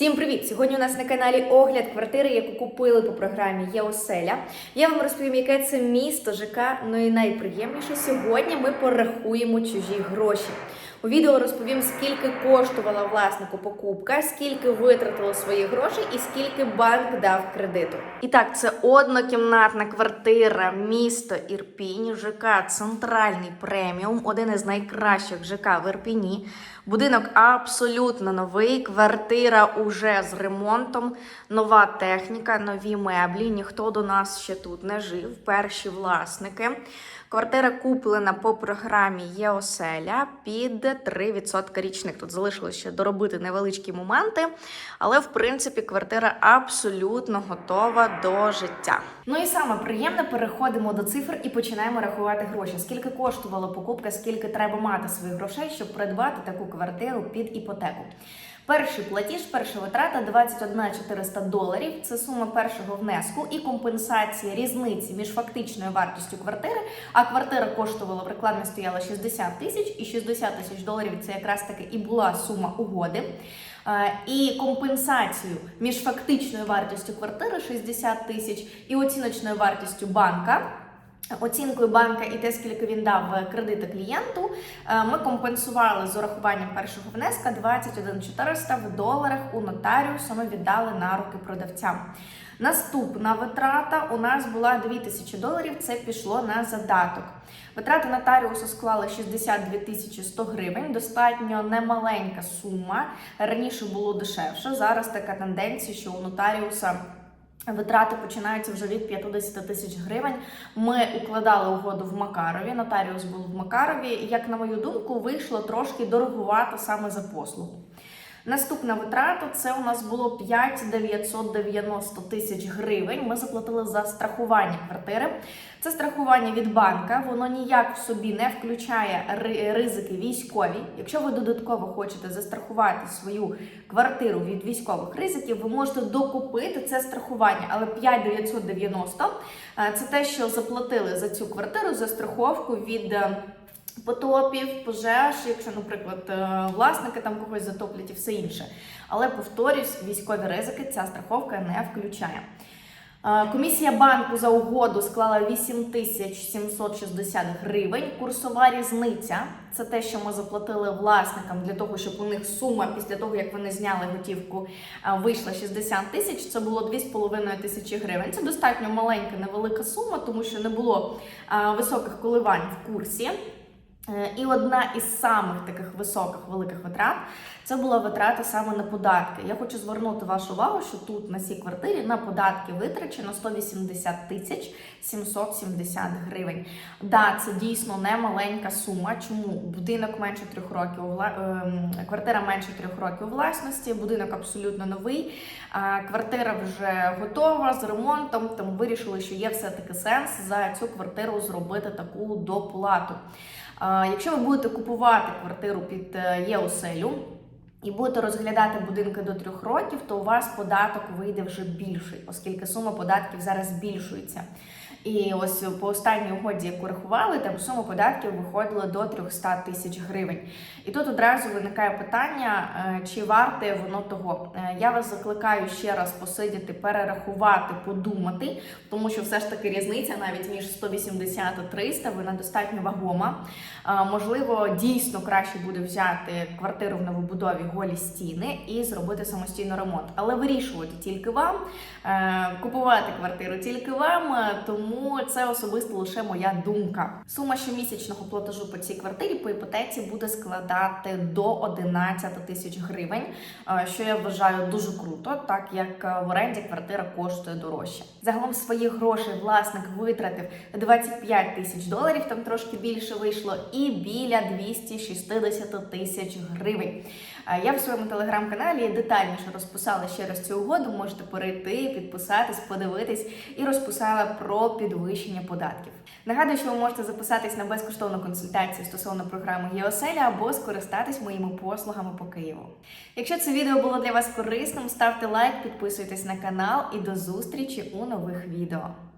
Всім привіт! Сьогодні у нас на каналі огляд квартири, яку купили по програмі Є оселя. Я вам розповім, яке це місто ЖК. Ну і найприємніше сьогодні ми порахуємо чужі гроші. У відео розповім, скільки коштувала власнику покупка, скільки витратило свої гроші і скільки банк дав кредиту. І так, це однокімнатна квартира, місто Ірпінь, ЖК Центральний преміум, один із найкращих ЖК в Ірпіні. Будинок абсолютно новий, квартира уже з ремонтом, нова техніка, нові меблі. Ніхто до нас ще тут не жив. Перші власники. Квартира куплена по програмі Є оселя під 3% річних. Тут залишилося ще доробити невеличкі моменти, але в принципі квартира абсолютно готова до життя. Ну і саме приємне, переходимо до цифр і починаємо рахувати гроші. Скільки коштувала покупка, скільки треба мати своїх грошей, щоб придбати таку квартиру під іпотеку. Перший платіж, перша витрата 21 400 доларів. Це сума першого внеску і компенсація різниці між фактичною вартістю квартири. А квартира коштувала в рекламі стояла 60 тисяч, і 60 тисяч доларів це якраз таки і була сума угоди. Е, І компенсацію між фактичною вартістю квартири 60 тисяч і оціночною вартістю банка. Оцінкою банка і те, скільки він дав кредити клієнту, е, ми компенсували з урахуванням першого внеска 21 400 в доларах у нотаріуса. Ми віддали на руки продавцям. Наступна витрата у нас була 2000 доларів. Це пішло на задаток. Витрати нотаріусу склали 62 тисячі 100 гривень. Достатньо немаленька сума. Раніше було дешевше. Зараз така тенденція, що у нотаріуса. Витрати починаються вже від 50 тисяч гривень. Ми укладали угоду в Макарові. Нотаріус був в Макарові. Як на мою думку, вийшло трошки дорогувати саме за послугу. Наступна витрата це у нас було 5 990 тисяч гривень. Ми заплатили за страхування квартири. Це страхування від банка. Воно ніяк в собі не включає ризики військові. Якщо ви додатково хочете застрахувати свою квартиру від військових ризиків, ви можете докупити це страхування. Але 5 990 е, це те, що заплатили за цю квартиру за страховку від. Потопів, пожеж, якщо, наприклад, е, власники там когось затоплять і все інше. Але повторюсь, військові ризики ця страховка не включає. Е, Комісія банку за угоду склала 8760 гривень. Курсова різниця це те, що ми заплатили власникам для того, щоб у них сума після того, як вони зняли готівку, е, вийшла 60 тисяч. Це було 2,5 тисячі гривень. Це достатньо маленька, невелика сума, тому що не було високих коливань в курсі. Е, І одна із самих таких високих великих витрат це була витрата саме на податки. Я хочу звернути вашу увагу, що тут на цій квартирі на податки витрачено 180 тисяч 770 гривень. Да, це дійсно не маленька сума. Чому будинок менше трьох років ем, квартира менше трьох років у власності, будинок абсолютно новий. Квартира вже готова з ремонтом, тому вирішили, що є все-таки сенс за цю квартиру зробити таку доплату. Якщо ви будете купувати квартиру під е, ЄОСЕЛю і будете розглядати будинки до трьох років, то у вас податок вийде вже більший, оскільки сума податків зараз збільшується. І ось по останній угоді, яку рахували, там сума податків виходила до 300 тисяч гривень. І тут одразу виникає питання, е, чи варте воно того. Е, Я вас закликаю ще раз посидіти, перерахувати, подумати, тому що все ж таки різниця навіть між 180 і 300, вона достатньо вагома. Можливо, дійсно краще буде взяти квартиру в новобудові голі стіни і зробити самостійно ремонт. Але вирішувати тільки вам, е, купувати квартиру тільки вам, е, тому це особисто лише моя думка. Сума щомісячного платежу по цій квартирі по іпотеці буде складати до 11 тисяч гривень, е, що я вважаю дуже круто, так як е, в оренді квартира коштує дорожче. Загалом своїх грошей власник витратив 25 тисяч доларів, там трошки більше вийшло, і біля 260 тисяч гривень. Е, Я в своєму телеграм-каналі детальніше розписала ще раз цю угоду. Можете перейти, підписатись, подивитись і розписала про підвищення податків. Нагадую, що ви можете записатись на безкоштовну консультацію стосовно програми ЄОСЕЛЯ або скористатись моїми послугами по Києву. Якщо це відео було для вас корисним, ставте лайк, підписуйтесь на канал і до зустрічі у нових відео.